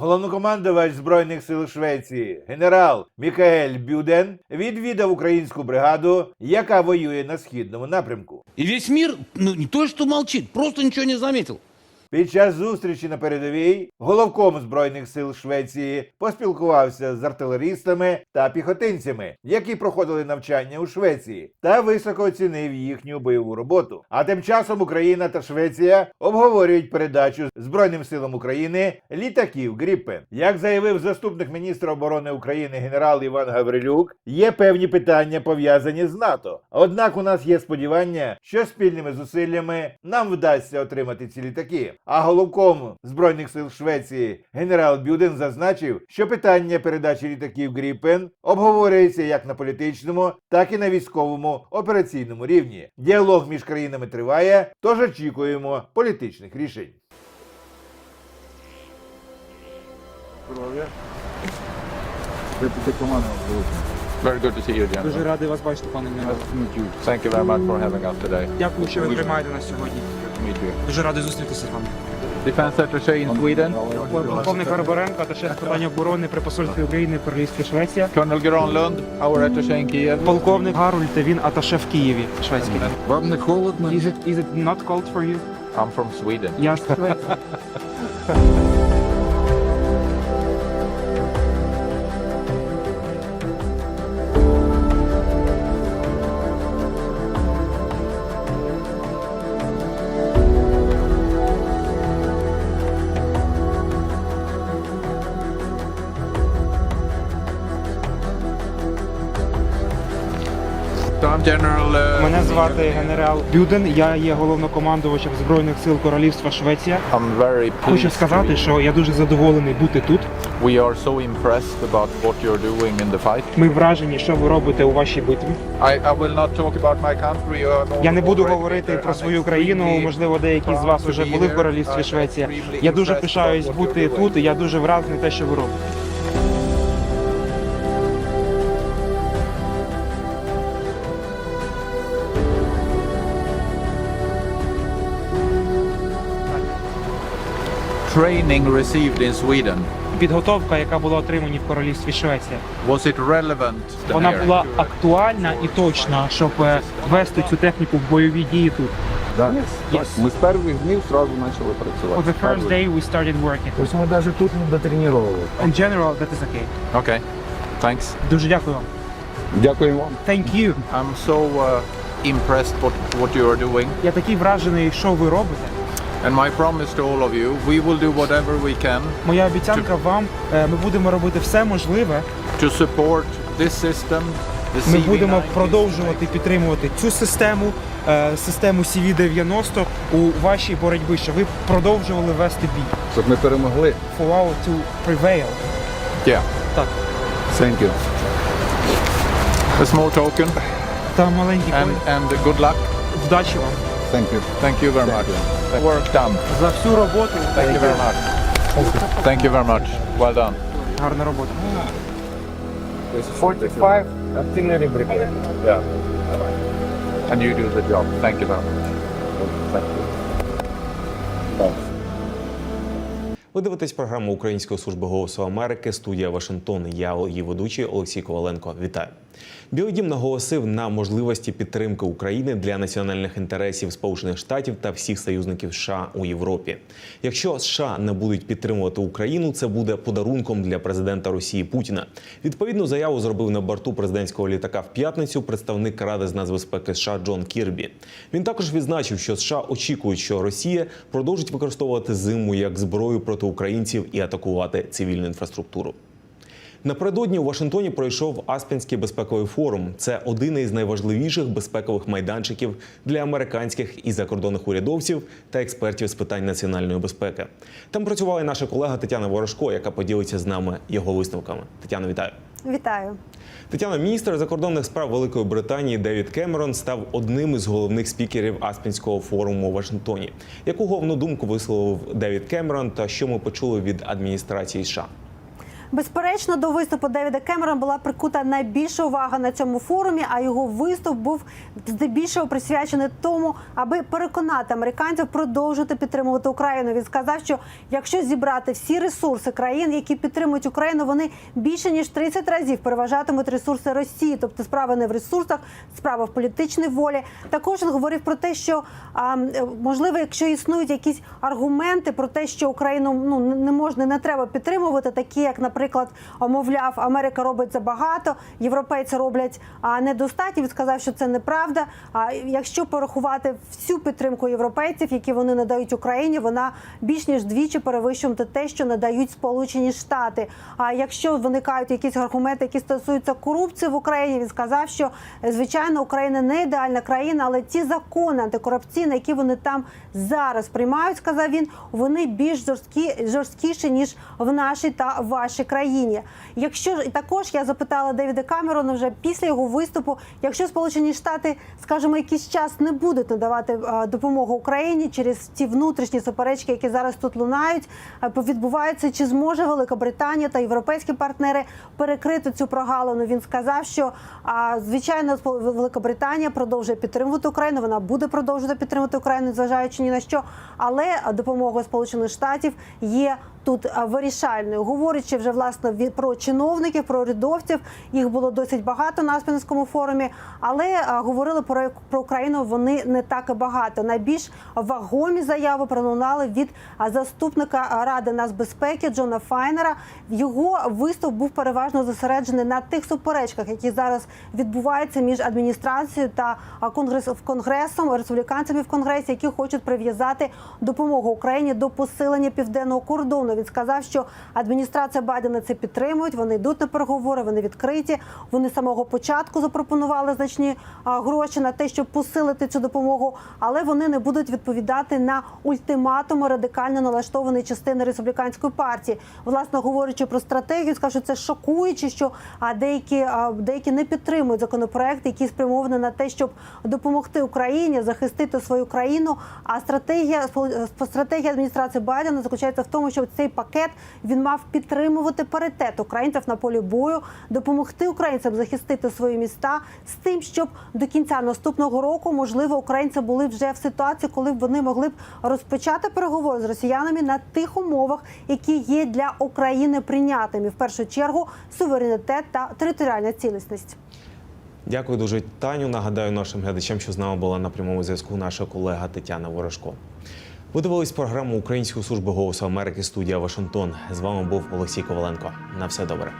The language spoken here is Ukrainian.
Головнокомандувач збройних сил Швеції генерал Мікаель Бюден відвідав українську бригаду, яка воює на східному напрямку. І весь мир, ну не то що мовчить, просто нічого не заметил. Під час зустрічі на передовій головком збройних сил Швеції поспілкувався з артилерістами та піхотинцями, які проходили навчання у Швеції, та високо оцінив їхню бойову роботу. А тим часом Україна та Швеція обговорюють передачу збройним силам України літаків Гріппен. Як заявив заступник міністра оборони України генерал Іван Гаврилюк, є певні питання пов'язані з НАТО. Однак у нас є сподівання, що спільними зусиллями нам вдасться отримати ці літаки. А головком збройних сил Швеції генерал Бюден зазначив, що питання передачі літаків Гріпен обговорюється як на політичному, так і на військовому операційному рівні. Діалог між країнами триває, тож очікуємо політичних рішень. Здоров'я. Ви тут команда Very good to see you again. Дуже радий вас бачити, пане today. Дякую, що ви приймаєте нас сьогодні. Дуже радий зустрітися з вами. Defense attaché in Sweden, Полковник Гарбаренко, аташе з питань оборони при посольстві України в Королівстві Швеція. Colonel Granlund, our attaché in Kiev. Полковник Гарульт, він аташе в Києві, шведський. Вам не холодно? Is it, is it not cold for you? I'm from Sweden. Я з Швеції. Мене звати генерал Бюден, я є головнокомандувачем Збройних сил Королівства Швеція. I'm very. Хочу сказати, що я дуже задоволений бути тут. We are so impressed about what you're doing in the fight. Ми вражені, що ви робите у вашій битві. I, I will not talk about my country. uh, Я не буду говорити про свою країну. Можливо, деякі з вас вже були в королівстві I'm Швеція. Я дуже пишаюсь бути тут, і я дуже вражений те, що ви робите. Training received in Sweden. Підготовка, яка була отримана в королівстві Швеція, Was it relevant? вона була актуальна і точна, щоб е, вести цю техніку в бойові дії тут. Да. Yes. Ми з перших днів одразу почали працювати. the first day we started working. Ось ми навіть тут не дотренували. In general, that is okay. Okay. Thanks. Дуже дякую вам. Дякуємо вам. Thank you. I'm so uh, impressed what what you are doing. Я такий вражений, що ви робите. And my promise to all of you, we will do whatever we can Моя обіцянка вам, е, ми будемо робити все можливе. to support this system, the Ми будемо CV90. продовжувати підтримувати цю систему, е, систему CV-90 у вашій боротьбі, щоб ви продовжували вести бій. Щоб ми перемогли. For our to prevail. Yeah. Так. Thank you. A small token Та маленький and, коли. and good luck. Вдачі вам Thank you. Thank you very much. Work done. за всю роботу. Thank you very much. Thank you very much. Well done. Гарна робота. 45 artillery brigade. Yeah. And you do the job. Thank you very much. Ви дивитесь програму Української служби голосу Америки. Студія Вашингтон. Я її ведучий Олексій Коваленко. Вітаю. Білий дім наголосив на можливості підтримки України для національних інтересів Сполучених Штатів та всіх союзників США у Європі. Якщо США не будуть підтримувати Україну, це буде подарунком для президента Росії Путіна. Відповідну заяву зробив на борту президентського літака в п'ятницю представник Ради з нацбезпеки США Джон Кірбі. Він також відзначив, що США очікують, що Росія продовжить використовувати зиму як зброю проти українців і атакувати цивільну інфраструктуру. Напередодні у Вашингтоні пройшов Аспінський безпековий форум. Це один із найважливіших безпекових майданчиків для американських і закордонних урядовців та експертів з питань національної безпеки. Там працювала і наша колега Тетяна Ворожко, яка поділиться з нами його висновками. Тетяна, вітаю. Вітаю. Тетяна, міністр закордонних справ Великої Британії Девід Кемерон став одним із головних спікерів Аспінського форуму у Вашингтоні. Яку головну думку висловив Девід Кемерон та що ми почули від адміністрації США? Безперечно, до виступу Девіда Кемерона була прикута найбільша увага на цьому форумі, а його виступ був здебільшого присвячений тому, аби переконати американців продовжити підтримувати Україну. Він сказав, що якщо зібрати всі ресурси країн, які підтримують Україну, вони більше ніж 30 разів переважатимуть ресурси Росії. Тобто справа не в ресурсах, справа в політичній волі. Також він говорив про те, що а, можливо, якщо існують якісь аргументи про те, що Україну ну не можна, не треба підтримувати, такі як, наприклад, мовляв, Америка робить забагато, європейці роблять недостатньо. Він сказав, що це неправда. А якщо порахувати всю підтримку європейців, які вони надають Україні, вона більш ніж двічі перевищує те, що надають Сполучені Штати. А якщо виникають якісь аргументи, які стосуються корупції в Україні, він сказав, що звичайно Україна не ідеальна країна, але ті закони антикорупційні, які вони там зараз приймають, сказав він, вони більш жорсткі жорсткіші ніж в нашій та вашій країні. Якщо також я запитала Девіда Камерона вже після його виступу, якщо Сполучені Штати, скажімо, якийсь час не будуть надавати е, допомогу Україні через ті внутрішні суперечки, які зараз тут лунають, е, відбуваються, чи зможе Великобританія та європейські партнери перекрити цю прогалину? Він сказав, що звичайно Великобританія продовжує підтримувати Україну. Вона буде продовжувати підтримувати Україну, незважаючи ні на що. Але допомога Сполучених Штатів є тут вирішальною. Говорячи вже власне про чиновників, про урядовців, їх було досить багато на Аспенському форумі, але говорили про, про Україну вони не так і багато. Найбільш вагомі заяви пролунали від заступника ради нацбезпеки Джона Файнера. Його виступ був переважно зосереджений на тих суперечках, які зараз відбуваються між адміністрацією та конгрес в конгресом, республіканцями в конгресі, які хочуть прив'язати допомогу Україні до посилення південного кордону. Він сказав, що адміністрація Байдена це підтримують. Вони йдуть на переговори, вони відкриті. Вони з самого початку запропонували значні гроші на те, щоб посилити цю допомогу, але вони не будуть відповідати на ультиматуми радикально налаштованої частини республіканської партії. Власне говорячи про стратегію, скажу, що це шокуюче, що деякі деякі не підтримують законопроекти, які спрямовані на те, щоб допомогти Україні захистити свою країну. А стратегія стратегія адміністрації Байдена заключається в тому, що цей пакет він мав підтримувати паритет українців на полі бою, допомогти українцям захистити свої міста з тим, щоб до кінця наступного року можливо українці були вже в ситуації, коли б вони могли б розпочати переговори з росіянами на тих умовах, які є для України прийнятими в першу чергу суверенітет та територіальна цілісність. Дякую дуже, Таню. Нагадаю нашим глядачам, що з нами була на прямому зв'язку наша колега Тетяна Ворожко. Ви дивились програму Української служби голосу Америки студія Вашингтон. З вами був Олексій Коваленко. На все добре.